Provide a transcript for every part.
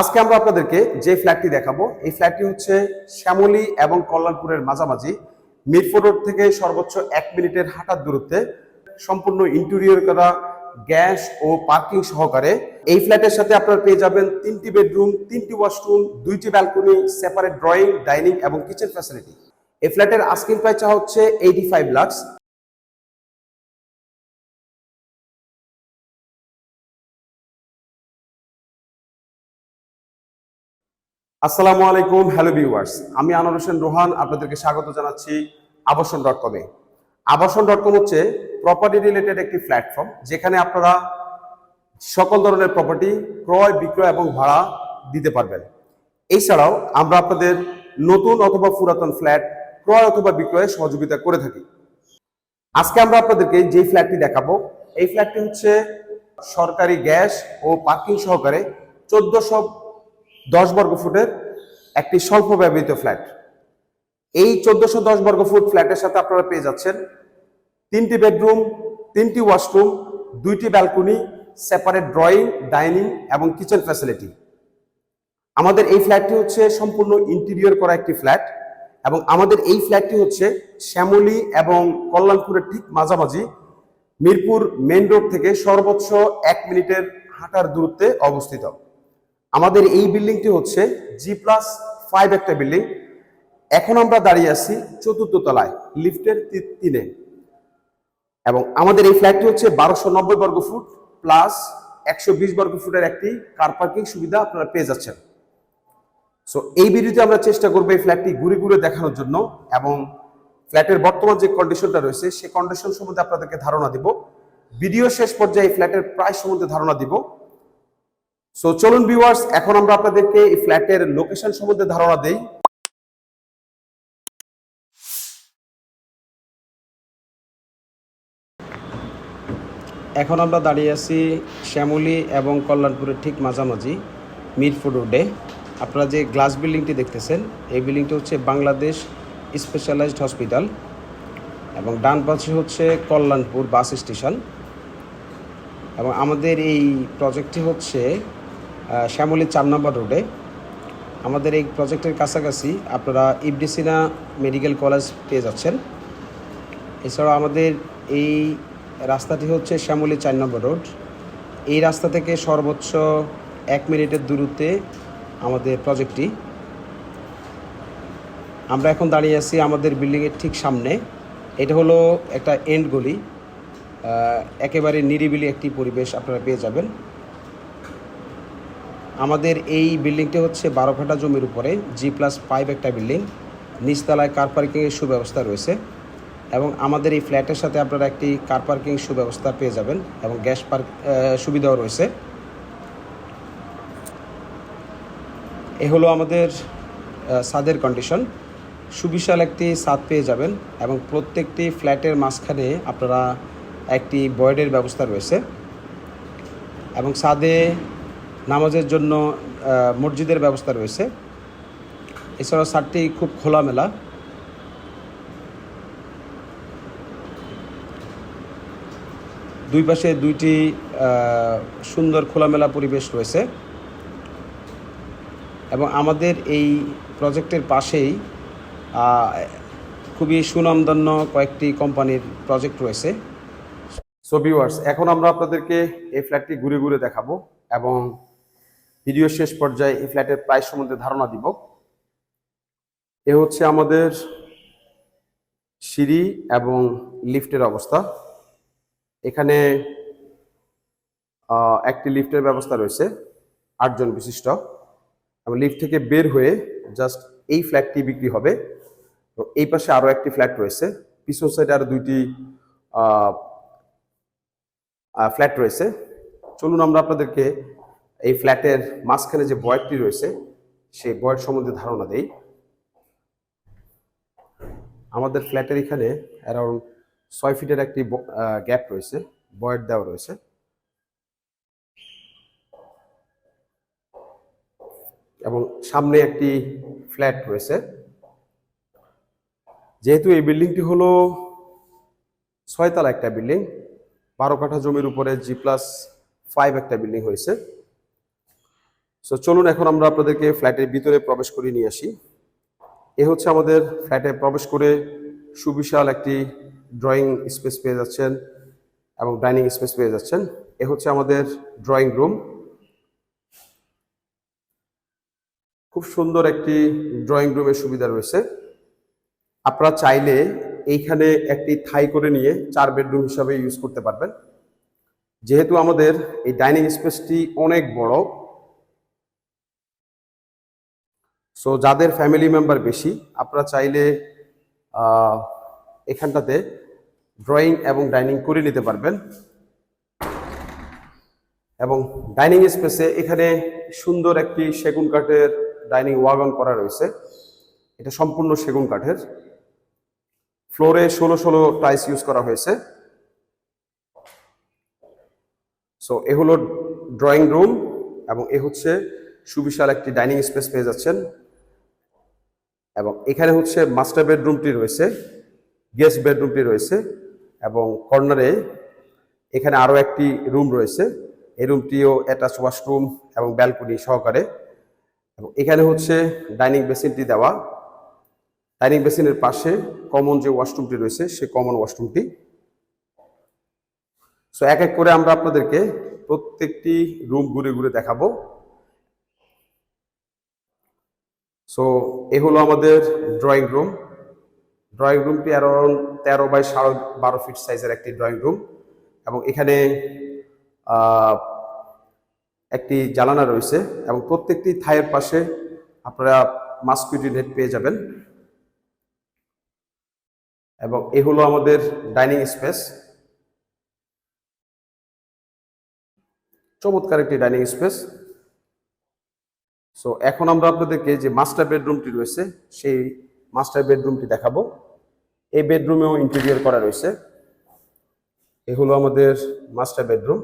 আজকে আমরা আপনাদেরকে যে ফ্ল্যাটটি দেখাবো, এই ফ্ল্যাটটি হচ্ছে শ্যামলী এবং কল্যাণপুরের মাঝামাঝি। মিরপুর রোড থেকে সর্বোচ্চ এক মিনিটের হাঁটার দূরত্বে সম্পূর্ণ ইন্টেরিয়র করা গ্যাস ও পার্কিং সহকারে। এই ফ্ল্যাটের সাথে আপনারা পেয়ে যাবেন তিনটি বেডরুম, তিনটি ওয়াশরুম, দুইটি ব্যালকনি, সেপারেট ড্রয়িং, ডাইনিং এবং কিচেন ফ্যাসিলিটি। এই ফ্ল্যাটের আস্কিং প্রাইস হচ্ছে এইটি ফাইভ লাক্স আসসালামু আলাইকুম, হ্যালো ভিউয়ার্স। আমি আনোয়ার হোসেন রোহান, আপনাদেরকে স্বাগত জানাচ্ছি আবাসন ডট কমে আবাসন ডট কম হচ্ছে প্রপার্টি রিলেটেড একটি প্ল্যাটফর্ম যেখানে আপনারা সকল ধরনের প্রপার্টি ক্রয়, বিক্রয় এবং ভাড়া দিতে পারবেন। এছাড়াও আমরা আপনাদের নতুন অথবা পুরাতন ফ্ল্যাট ক্রয় অথবা বিক্রয়ে সহযোগিতা করে থাকি। আজকে আমরা আপনাদেরকে যে ফ্ল্যাটটি দেখাবো, এই ফ্ল্যাটটি হচ্ছে সরকারি গ্যাস ও পার্কিং সহকারে চোদ্দশো দশ বর্গ ফুটের একটি স্বল্প ব্যবহৃত ফ্ল্যাট। এই চোদ্দশো দশ বর্গ ফুট ফ্ল্যাটের সাথে আপনারা পেয়ে যাচ্ছেন তিনটি বেডরুম, তিনটি ওয়াশরুম, দুইটি ব্যালকনি সেপারেট ড্রয়িং ডাইনিং এবং কিচেন ফ্যাসিলিটি আমাদের এই ফ্ল্যাটটি হচ্ছে সম্পূর্ণ ইন্টেরিয়র করা একটি ফ্ল্যাট এবং আমাদের এই ফ্ল্যাটটি হচ্ছে শ্যামলী এবং কল্যাণপুরের ঠিক মাঝামাঝি মিরপুর মেন রোড থেকে সর্বোচ্চ এক মিনিটের হাঁটার দূরত্বে অবস্থিত। আমাদের এই বিল্ডিংটি হচ্ছে জি প্লাস ফাইভ একটা বিল্ডিং। এখন আমরা দাঁড়িয়ে আছি চতুর্থ তলায়, লিফটের তিনে। এবং আমাদের এই ফ্ল্যাটটি হচ্ছে বারোশো নব্বই বর্গ ফুট প্লাস একশো বিশ বর্গ ফুটের একটি কার পার্কিং সুবিধা আপনারা পেয়ে যাচ্ছেন। সো এই ভিডিওতে আমরা চেষ্টা করব এই ফ্ল্যাটটি ঘুরে ঘুরে দেখানোর জন্য এবং ফ্ল্যাটের বর্তমান যে কন্ডিশনটা রয়েছে সেই কন্ডিশন সম্বন্ধে আপনাদেরকে ধারণা দিব। ভিডিও শেষ পর্যায়ে এই ফ্ল্যাটের প্রাইস সম্বন্ধে ধারণা দিব। সো চলুন ভিউয়ার্স এখন আমরা আপনাদেরকে এই ফ্ল্যাটের লোকেশন সম্বন্ধে ধারণা দেই। এখন আমরা দাঁড়িয়ে আছি শ্যামলী এবং কল্যাণপুরের ঠিক মাঝামাঝি মিরপুর রোডে। আপনারা যে গ্লাস বিল্ডিংটি দেখতেছেন, এই বিল্ডিংটি হচ্ছে বাংলাদেশ স্পেশালাইজড হসপিটাল এবং ডান পাশে হচ্ছে কল্যাণপুর বাস স্টেশন। এবং আমাদের এই প্রজেক্টটি হচ্ছে শ্যামলী চার নম্বর রোডে। আমাদের এই প্রজেক্টের কাছাকাছি আপনারা ইবডিসিনা মেডিকেল কলেজ পেয়ে যাচ্ছেন। এছাড়াও আমাদের এই রাস্তাটি হচ্ছে শ্যামলী চার নম্বর রোড। এই রাস্তা থেকে সর্বোচ্চ এক মিনিটের দূরত্বে আমাদের প্রজেক্টটি। আমরা এখন দাঁড়িয়ে আছি আমাদের বিল্ডিংয়ের ঠিক সামনে। এটা হলো একটা এন্ড গলি। একেবারে নিরিবিলি একটি পরিবেশ আপনারা পেয়ে যাবেন। আমাদের এই বিল্ডিংটি হচ্ছে বারো কাঠা জমির উপরে জি প্লাস ফাইভ একটা বিল্ডিং। নিচতলায় কার পার্কিংয়ের সুব্যবস্থা রয়েছে এবং আমাদের এই ফ্ল্যাটের সাথে আপনারা একটি কার পার্কিং সুব্যবস্থা পেয়ে যাবেন এবং গ্যাস পার্ক সুবিধাও রয়েছে। এ হলো আমাদের ছাদের কন্ডিশন সুবিশাল একটি ছাদ পেয়ে যাবেন এবং প্রত্যেকটি ফ্ল্যাটের মাঝখানে আপনারা একটি বয়েডের ব্যবস্থা রয়েছে এবং ছাদে নামাজের জন্য মসজিদের ব্যবস্থা রয়েছে। এছাড়াও ছাদটি খুব খোলামেলা। দুই পাশে দুইটি সুন্দর খোলামেলা পরিবেশ রয়েছে। এবং আমাদের এই প্রজেক্টের পাশেই খুবই সুনামধন্য কয়েকটি কোম্পানির প্রজেক্ট রয়েছে। সো ভিউয়ার্স এখন আমরা আপনাদেরকে এই ফ্ল্যাটটি ঘুরে ঘুরে দেখাবো এবং ভিডিও শেষ পর্যায়ে এই ফ্ল্যাটের প্রাইস সম্বন্ধে ধারণা দিব। এ হচ্ছে আমাদের সিঁড়ি এবং লিফটের অবস্থা। এখানে একটি লিফটের ব্যবস্থা রয়েছে, আটজন বিশিষ্ট। এবং লিফট থেকে বের হয়ে জাস্ট এই ফ্ল্যাটটি বিক্রি হবে। তো এই পাশে আরও একটি ফ্ল্যাট রয়েছে। পিছন সাইডে আরও দুইটি ফ্ল্যাট রয়েছে। চলুন আমরা আপনাদেরকে এই ফ্ল্যাটের মাঝখানে যে বয়েডটি রয়েছে, সেই বয়েড সম্বন্ধে ধারণা দেই। আমাদের ফ্ল্যাটের এখানে অ্যারাউন্ড ছয় ফিটের একটি গ্যাপ রয়েছে, বয়েড দেওয়া রয়েছে। এবং সামনে একটি ফ্ল্যাট রয়েছে। যেহেতু এই বিল্ডিংটি হলো ছয়তলা একটা বিল্ডিং, বারো কাঠা জমির উপরে জি প্লাস ফাইভ একটা বিল্ডিং হয়েছে। সো চলুন এখন আমরা আপনাদেরকে ফ্ল্যাটের ভিতরে প্রবেশ করে নিয়ে আসি। এ হচ্ছে আমাদের ফ্ল্যাটে প্রবেশ করে সুবিশাল একটি ড্রয়িং স্পেস পেয়ে যাচ্ছেন এবং ডাইনিং স্পেস পেয়ে যাচ্ছেন। এ হচ্ছে আমাদের ড্রয়িং রুম খুব সুন্দর একটি ড্রয়িং রুমের সুবিধা রয়েছে। আপনারা চাইলে এইখানে একটি থাই করে নিয়ে চার বেডরুম হিসাবে ইউজ করতে পারবেন। যেহেতু আমাদের এই ডাইনিং স্পেসটি অনেক বড় সো যাদের ফ্যামিলি মেম্বার বেশি, আপনারা চাইলে এখানটাতে ড্রয়িং এবং ডাইনিং করে নিতে পারবেন। এবং ডাইনিং স্পেসে এখানে সুন্দর একটি সেগুন কাঠের ডাইনিং ওয়াগন করা রয়েছে। এটা সম্পূর্ণ সেগুন কাঠের। ফ্লোরে ষোলো ষোলো টাইলস ইউজ করা হয়েছে। সো এ হলো ড্রয়িং রুম এবং এ হচ্ছে সুবিশাল একটি ডাইনিং স্পেস পেয়ে যাচ্ছেন। এবং এখানে হচ্ছে মাস্টার বেডরুমটি রয়েছে গেস্ট বেডরুমটি রয়েছে এবং কর্নারে এখানে আরও একটি রুম রয়েছে। এই রুমটিও অ্যাটাচ ওয়াশরুম এবং ব্যালকনি সহকারে। এবং এখানে হচ্ছে ডাইনিং বেসিনটি দেওয়া। ডাইনিং বেসিনের পাশে কমন যে ওয়াশরুমটি রয়েছে, সে কমন ওয়াশরুমটি সো এক এক করে আমরা আপনাদেরকে প্রত্যেকটি রুম ঘুরে ঘুরে দেখাবো। সো এ হলো আমাদের ড্রয়িং রুম ড্রয়িং রুমটি অ্যারাউন্ড তেরো বাই সাড়ে বারো ফিট সাইজের একটি ড্রয়িং রুম এবং এখানে একটি জানালা রয়েছে এবং প্রত্যেকটি থাইয়ের পাশে আপনারা মাস্কুইটি নেট পেয়ে যাবেন। এবং এ হলো আমাদের ডাইনিং স্পেস চমৎকার একটি ডাইনিং স্পেস সো এখন আমরা আপনাদেরকে যে মাস্টার বেডরুমটি রয়েছে, সেই মাস্টার বেডরুমটি দেখাবো। এই বেডরুমেও ইন্টেরিয়র করা রয়েছে। এ হলো আমাদের মাস্টার বেডরুম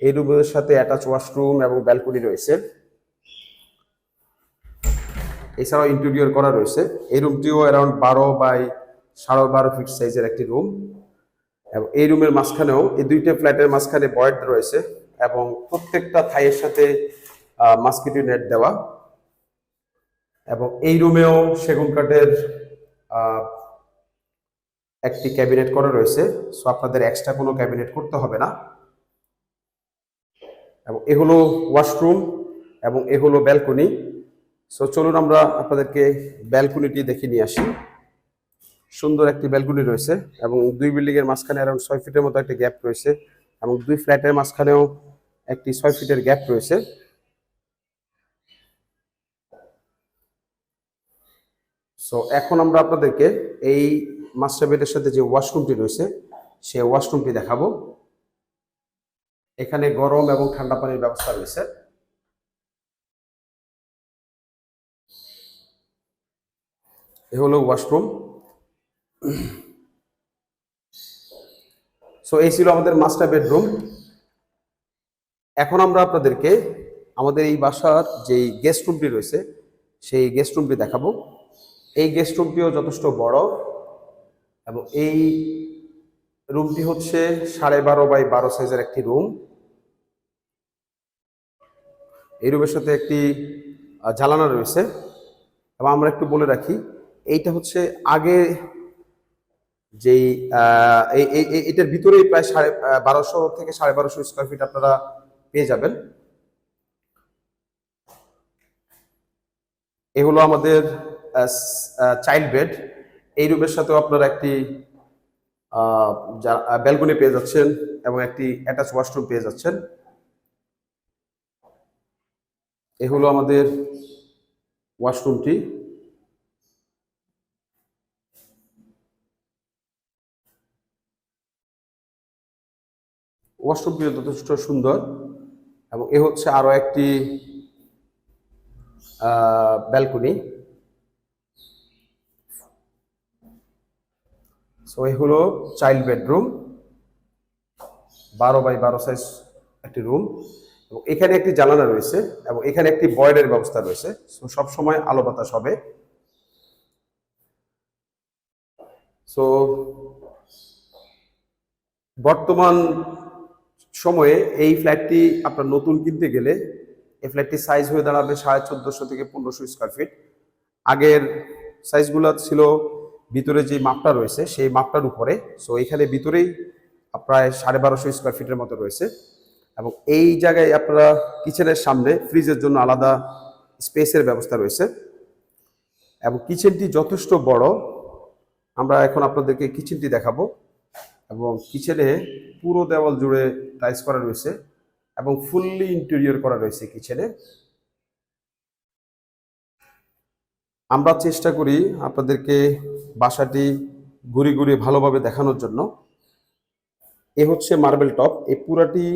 এই রুমের সাথে অ্যাটাচ ওয়াশরুম এবং ব্যালকনি রয়েছে। এছাড়াও ইন্টেরিয়র করা রয়েছে। এই রুমটিও অ্যারাউন্ড বারো বাই সাড়ে বারো ফিট সাইজের একটি রুম এবং এই রুমের মাঝখানেও এই দুইটা ফ্ল্যাটের মাঝখানে বয়েড রয়েছে এবং প্রত্যেকটা থাইয়ের সাথে মাস্কিটো নেট দেওয়া। এবং এই রুমেও সেগুন কাঠের একটি ক্যাবিনেট করা রয়েছে। সো আপনাদের এক্সট্রা কোনো ক্যাবিনেট করতে হবে না। এবং এ হলো ওয়াশরুম এবং এ হলো ব্যালকনি সো চলুন আমরা আপনাদেরকে ব্যালকনিটি দেখে নিয়ে আসি। সুন্দর একটি ব্যালকনি রয়েছে এবং দুই বিল্ডিং এর মাঝখানে অ্যারাউন্ড ছয় ফিটের মতো একটা গ্যাপ রয়েছে এবং দুই ফ্ল্যাটের মাঝখানেও একটি ছয় ফিটের গ্যাপ রয়েছে। সো এখন আমরা আপনাদেরকে এই মাস্টার বেডের সাথে যে ওয়াশরুমটি রয়েছে সেই ওয়াশরুমটি দেখাবো। এখানে গরম এবং ঠান্ডা পানির ব্যবস্থা রয়েছে। এ হলো ওয়াশরুম সো এই ছিল আমাদের মাস্টার বেডরুম এখন আমরা আপনাদেরকে আমাদের এই বাসার যেই গেস্ট রুমটি রয়েছে, সেই গেস্ট রুমটি দেখাবো। এই গেস্ট রুমটিও যথেষ্ট বড় এবং এই রুমটি হচ্ছে সাড়ে বারো বাই বারো সাইজের একটি রুম এই রুমের সাথে একটি আহ, রয়েছে এবং আমরা একটু বলে রাখি এইটা হচ্ছে আগে যেই এটার ভিতরেই প্রায় সাড়ে বারোশো থেকে সাড়ে বারোশো স্কোয়ার ফিট আপনারা পেয়ে যাবেন। এগুলো আমাদের চাইল্ড বেড এই রুমের সাথেও আপনারা একটি ব্যালকনি পেয়ে যাচ্ছেন এবং একটি অ্যাটাচ ওয়াশরুম পেয়ে যাচ্ছেন। এ হলো আমাদের ওয়াশরুমটি ওয়াশরুমটি যথেষ্ট সুন্দর এবং এ হচ্ছে আরও একটি ব্যালকনি সো এই হলো চাইল্ড বেডরুম বারো বাই বারো সাইজ একটি রুম এবং এখানে একটি জানালা রয়েছে এবং এখানে একটি বয়েডের ব্যবস্থা রয়েছে। সো সব সময় আলো বাতাস হবে। সো বর্তমান সময়ে এই ফ্ল্যাটটি আপনার নতুন কিনতে গেলে এই ফ্ল্যাটটির সাইজ হয়ে দাঁড়াবে সাড়ে চোদ্দোশো থেকে পনেরোশো স্কোয়ার ফিট আগের সাইজগুলো ছিল ভিতরে যে মাপটা রয়েছে, সেই মাপটার উপরে সো এখানে ভিতরেই প্রায় সাড়ে বারোশো স্কোয়ার ফিটের মতো রয়েছে। এবং এই জায়গায় আপনারা কিচেনের সামনে ফ্রিজের জন্য আলাদা স্পেসের ব্যবস্থা রয়েছে। এবং কিচেনটি যথেষ্ট বড়। আমরা এখন আপনাদেরকে কিচেনটি দেখাবো। এবং কিচেনে পুরো দেওয়াল জুড়ে টাইস করা রয়েছে। এবং ফুললি ইন্টেরিয়র করা রয়েছে কিচেনে আমরা চেষ্টা করি আপনাদেরকে বাসাটি ঘুরি ঘুরি ভালোভাবে দেখানোর জন্য। এ হচ্ছে মার্বেল টপ। এই পুরাটি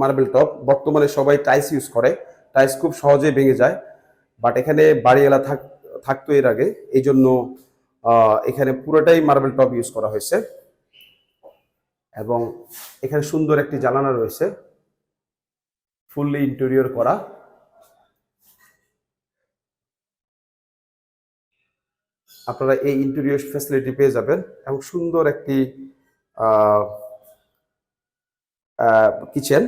মার্বেল টপ। বর্তমানে সবাই টাইস ইউজ করে। টাইস খুব সহজে ভেঙে যায়। বাট এখানে বাড়িওয়ালা থাক থাকতো এর আগে। এই জন্য এখানে পুরোটাই মার্বেল টপ ইউজ করা হয়েছে। এবং এখানে সুন্দর একটি জানালা রয়েছে। ফুললি ইন্টেরিয়র করা। আপনারা এই ইন্টেরিয়র ফ্যাসিলিটি পেয়ে যাবেন এবং সুন্দর একটি কিচেন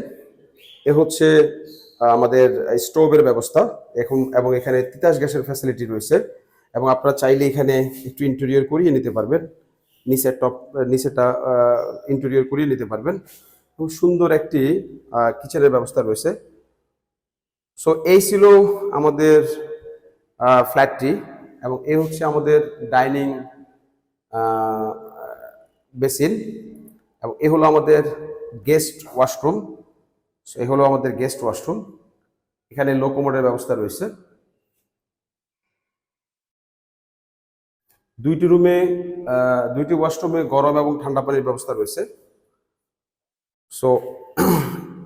এ হচ্ছে আমাদের স্টোভের ব্যবস্থা এখন এবং এখানে তিতাস গ্যাসের ফ্যাসিলিটি রয়েছে এবং আপনারা চাইলে এখানে একটু ইন্টেরিয়র করিয়ে নিতে পারবেন। নিচের টপ নিচেটা ইন্টেরিয়র করিয়ে নিতে পারবেন। খুব সুন্দর একটি কিচেনের ব্যবস্থা রয়েছে। সো এই ছিল আমাদের ফ্ল্যাটটি এবং এই হচ্ছে আমাদের ডাইনিং বেসিন এবং এ হলো আমাদের গেস্ট ওয়াশরুম। সো, এ হলো আমাদের গেস্ট ওয়াশরুম। এখানে লোকোমোডের ব্যবস্থা রয়েছে। দুইটি রুমে দুইটি ওয়াশরুমে গরম এবং ঠান্ডা পানির ব্যবস্থা রয়েছে। সো,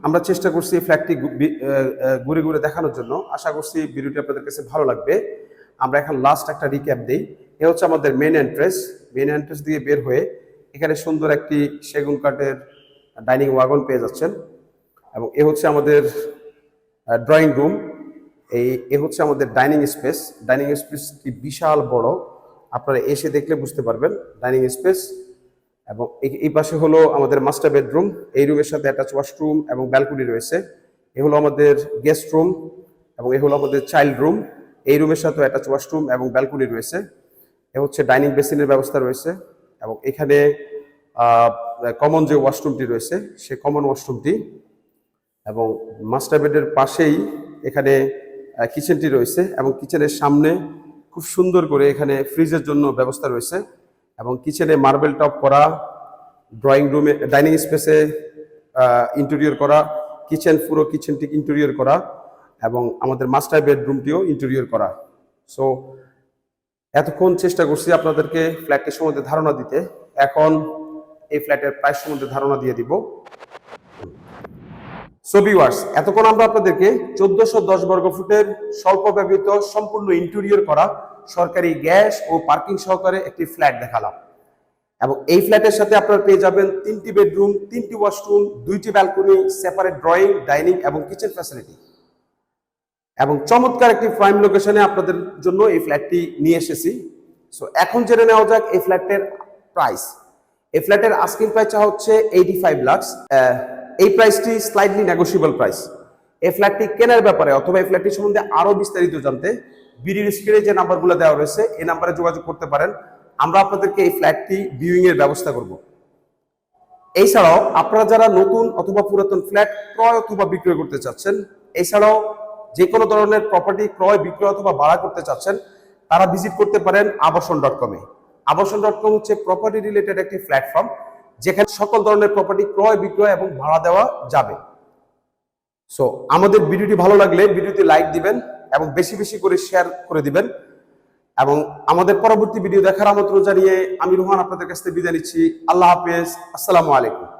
আমরা চেষ্টা করছি ফ্ল্যাটটি ঘুরে ঘুরে দেখানোর জন্য। আশা করছি ভিডিওটি আপনাদের কাছে ভালো লাগবে। আমরা এখন লাস্ট একটা রিক্যাপ দিই। এ হচ্ছে আমাদের মেন এন্ট্রেন্স মেন এন্ট্রেস দিয়ে বের হয়ে এখানে সুন্দর একটি সেগুন কাঠের ডাইনিং ওয়াগন পেয়ে যাচ্ছেন। এবং এ হচ্ছে আমাদের ড্রয়িং রুম এই, এ হচ্ছে আমাদের ডাইনিং স্পেস ডাইনিং স্পেসটি বিশাল বড়। আপনারা এসে দেখলে বুঝতে পারবেন ডাইনিং স্পেস এবং এই পাশে হলো আমাদের মাস্টার বেডরুম এই রুমের সাথে অ্যাটাচ ওয়াশরুম এবং ব্যালকনি রয়েছে। এ হলো আমাদের গেস্ট রুম এবং এ হলো আমাদের চাইল্ড রুম এই রুমের সাথে অ্যাটাচ ওয়াশরুম এবং ব্যালকনি রয়েছে। এ হচ্ছে ডাইনিং বেসিনের ব্যবস্থা রয়েছে এবং এখানে কমন যে ওয়াশরুমটি রয়েছে, সে কমন ওয়াশরুমটি এবং মাস্টার বেডের পাশেই এখানে কিচেনটি রয়েছে এবং কিচেনের সামনে খুব সুন্দর করে এখানে ফ্রিজের জন্য ব্যবস্থা রয়েছে এবং কিচেনে মার্বেল টপ করা ড্রয়িং রুমে ডাইনিং স্পেসে ইন্টেরিয়র করা কিচেন পুরো কিচেনটি ইন্টেরিয়র করা এবং আমাদের মাস্টার বেডরুমটিও ইন্টেরিয়র করা। সো এতক্ষণ চেষ্টা করছি আপনাদেরকে ফ্ল্যাটের সম্বন্ধে ধারণা দিতে। এখন এই ফ্ল্যাটের প্রাইস সম্বন্ধে ধারণা দিয়ে দিব। সো ভিউয়ার্স এতক্ষণ আমরা আপনাদেরকে চোদ্দশো দশ বর্গ ফুটের স্বল্প ব্যবহৃত সম্পূর্ণ ইন্টেরিয়র করা সরকারি গ্যাস ও পার্কিং সহকারে একটি ফ্ল্যাট দেখালাম। এবং এই ফ্ল্যাটের সাথে আপনারা পেয়ে যাবেন তিনটি বেডরুম তিনটি ওয়াশরুম দুইটি ব্যালকনি সেপারেট ড্রয়িং ডাইনিং এবং কিচেন ফ্যাসিলিটি এবং চমৎকার একটি প্রাইম লোকেশনে আপনাদের জন্য এই ফ্ল্যাটটি নিয়ে এসেছি। সো এখন জেনে নেওয়া যাক এই ফ্ল্যাটের প্রাইস এই ফ্ল্যাটের আস্কিং প্রাইস হচ্ছে এইটি ফাইভ লাক্স এই প্রাইসটি স্লাইডলি নেগোসিয়েবল প্রাইস এই ফ্ল্যাটটি কেনার ব্যাপারে অথবা এই ফ্ল্যাটটি সম্বন্ধে আরও বিস্তারিত জানতে বিডির স্ক্রিনে যে নাম্বারগুলো দেওয়া রয়েছে, এই নাম্বারে যোগাযোগ করতে পারেন। আমরা আপনাদেরকে এই ফ্ল্যাটটি ভিউইং এর ব্যবস্থা করব। এছাড়াও, আপনারা যারা নতুন অথবা পুরাতন ফ্ল্যাট ক্রয় অথবা বিক্রয় করতে চাচ্ছেন, এছাড়াও যে কোনো ধরনের প্রপার্টি ক্রয়, বিক্রয় অথবা ভাড়া করতে চাচ্ছেন, তারা ভিজিট করতে পারেন আবাসন ডট কমে আবাসন ডট কম হচ্ছে প্রপার্টি রিলেটেড একটি প্ল্যাটফর্ম যেখানে সকল ধরনের প্রপার্টি ক্রয়, বিক্রয় এবং ভাড়া দেওয়া যাবে। সো আমাদের ভিডিওটি ভালো লাগলে ভিডিওতে লাইক দিবেন এবং বেশি বেশি করে শেয়ার করে দিবেন। এবং আমাদের পরবর্তী ভিডিও দেখার আমন্ত্রণ জানিয়ে আমি রোহান আপনাদের কাছ থেকে বিদায় নিচ্ছি। আল্লাহ হাফেজ। আসসালামু আলাইকুম।